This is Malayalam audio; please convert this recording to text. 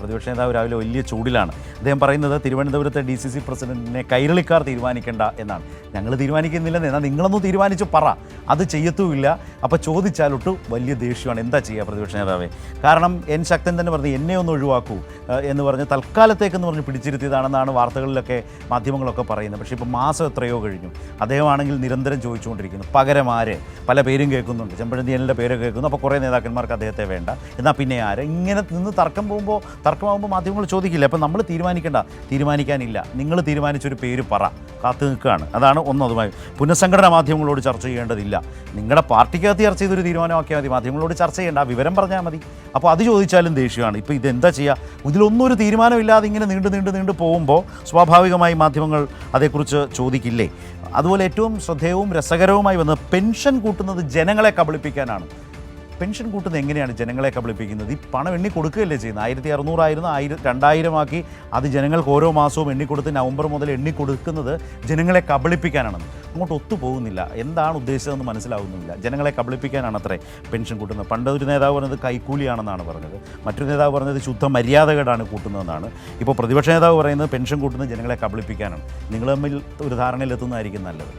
പ്രതിപക്ഷ നേതാവ് രാവിലെ വലിയ ചൂടിലാണ്. അദ്ദേഹം പറയുന്നത് തിരുവനന്തപുരത്തെ ഡി സി സി പ്രസിഡന്റിനെ കൈരളിക്കാർ തീരുമാനിക്കേണ്ട എന്നാണ്. ഞങ്ങൾ തീരുമാനിക്കുന്നില്ലെന്ന് എന്നാൽ നിങ്ങളൊന്നും തീരുമാനിച്ചു പറ. അത് ചെയ്യത്തുമില്ല. അപ്പോൾ ചോദിച്ചാലൊട്ട് വലിയ ദേഷ്യമാണ്. എന്താ ചെയ്യുക പ്രതിപക്ഷ നേതാവേ? കാരണം എൻ ശക്തൻ തന്നെ പറഞ്ഞു എന്നെ ഒന്ന് ഒഴിവാക്കൂ. എന്ന് പറഞ്ഞ് തൽക്കാലത്തേക്കെന്ന് പറഞ്ഞ് പിടിച്ചിരുത്തിയതാണെന്നാണ് വാർത്തകളിലൊക്കെ മാധ്യമങ്ങളൊക്കെ പറയുന്നത്. പക്ഷേ ഇപ്പോൾ മാസം എത്രയോ കഴിഞ്ഞു. അദ്ദേഹമാണെങ്കിൽ നിരന്തരം ചോദിച്ചുകൊണ്ടിരിക്കുന്നു. പകരം ആര്? പല പേരും കേൾക്കുന്നുണ്ട്. ചെമ്പഴന്തി എല്ലിന്റെ പേര് കേൾക്കുന്നു. അപ്പോൾ കുറേ നേതാക്കന്മാർക്ക് അദ്ദേഹത്തെ വേണ്ട. എന്നാൽ പിന്നെ ആര്? ഇങ്ങനെ നിന്ന് തർക്കം പോകുമ്പോൾ തർക്കമാകുമ്പോൾ മാധ്യമങ്ങൾ ചോദിക്കില്ല. അപ്പോൾ നമ്മൾ തീരുമാനിക്കേണ്ട. തീരുമാനിക്കാനില്ല. നിങ്ങൾ തീരുമാനിച്ചൊരു പേര് പറ. കാത്തു നിൽക്കുകയാണ്. അതാണ് ഒന്നതുമായി പുനഃസംഘടന മാധ്യമങ്ങളോട് ചർച്ച ചെയ്യേണ്ടതില്ല. നിങ്ങളുടെ പാർട്ടിക്കകത്ത് ചർച്ച ചെയ്തൊരു തീരുമാനമാക്കിയാൽ മതി. മാധ്യമങ്ങളോട് ചർച്ച ചെയ്യേണ്ട. വിവരം പറഞ്ഞാൽ മതി. അപ്പോൾ അത് ചോദിച്ചാലും ദേഷ്യമാണ്. ഇപ്പോൾ ഇതെന്താ ചെയ്യുക ഇതിലൊന്നും ഒരു തീരുമാനമില്ലാതെ ഇങ്ങനെ നീണ്ടു നീണ്ടു നീണ്ടു പോകുമ്പോൾ സ്വാഭാവികമായി മാധ്യമങ്ങൾ അതേക്കുറിച്ച് ചോദിക്കില്ലേ? അതുപോലെ ഏറ്റവും ശ്രദ്ധേയവും രസകരവുമായി വന്നത് പെൻഷൻ കൂട്ടുന്നത് ജനങ്ങളെ കബളിപ്പിക്കാനാണ്. പെൻഷൻ കൂട്ടുന്നത് എങ്ങനെയാണ് ജനങ്ങളെ കബളിപ്പിക്കുന്നത് ഈ പണം എണ്ണി കൊടുക്കുകയല്ലേ ചെയ്യുന്നത്? ആയിരത്തി അറുന്നൂറായിരുന്നു ആയിരം രണ്ടായിരമാക്കി അത് ജനങ്ങൾക്ക് ഓരോ മാസവും എണ്ണിക്കൊടുത്ത് നവംബർ മുതൽ എണ്ണി കൊടുക്കുന്നത് ജനങ്ങളെ കബളിപ്പിക്കാനാണെന്ന്. അങ്ങോട്ട് ഒത്തുപോകുന്നില്ല എന്താണ് ഉദ്ദേശിച്ചതെന്ന് മനസ്സിലാവുന്നില്ല. ജനങ്ങളെ കബളിപ്പിക്കാനാണ് അത്രേ പെൻഷൻ കൂട്ടുന്നത്. പണ്ട് ഒരു നേതാവ് പറഞ്ഞത് കൈക്കൂലിയാണെന്നാണ് പറഞ്ഞത്. മറ്റൊരു നേതാവ് പറഞ്ഞത് ശുദ്ധ മര്യാദകേടാണ് കൂട്ടുന്നതെന്നാണ്. ഇപ്പോൾ പ്രതിപക്ഷ നേതാവ് പറയുന്നത് പെൻഷൻ കൂട്ടുന്നത് ജനങ്ങളെ കബളിപ്പിക്കാനാണ്. നിങ്ങൾ തമ്മിൽ ഒരു ധാരണയിലെത്തുന്നതായിരിക്കും നല്ലത്.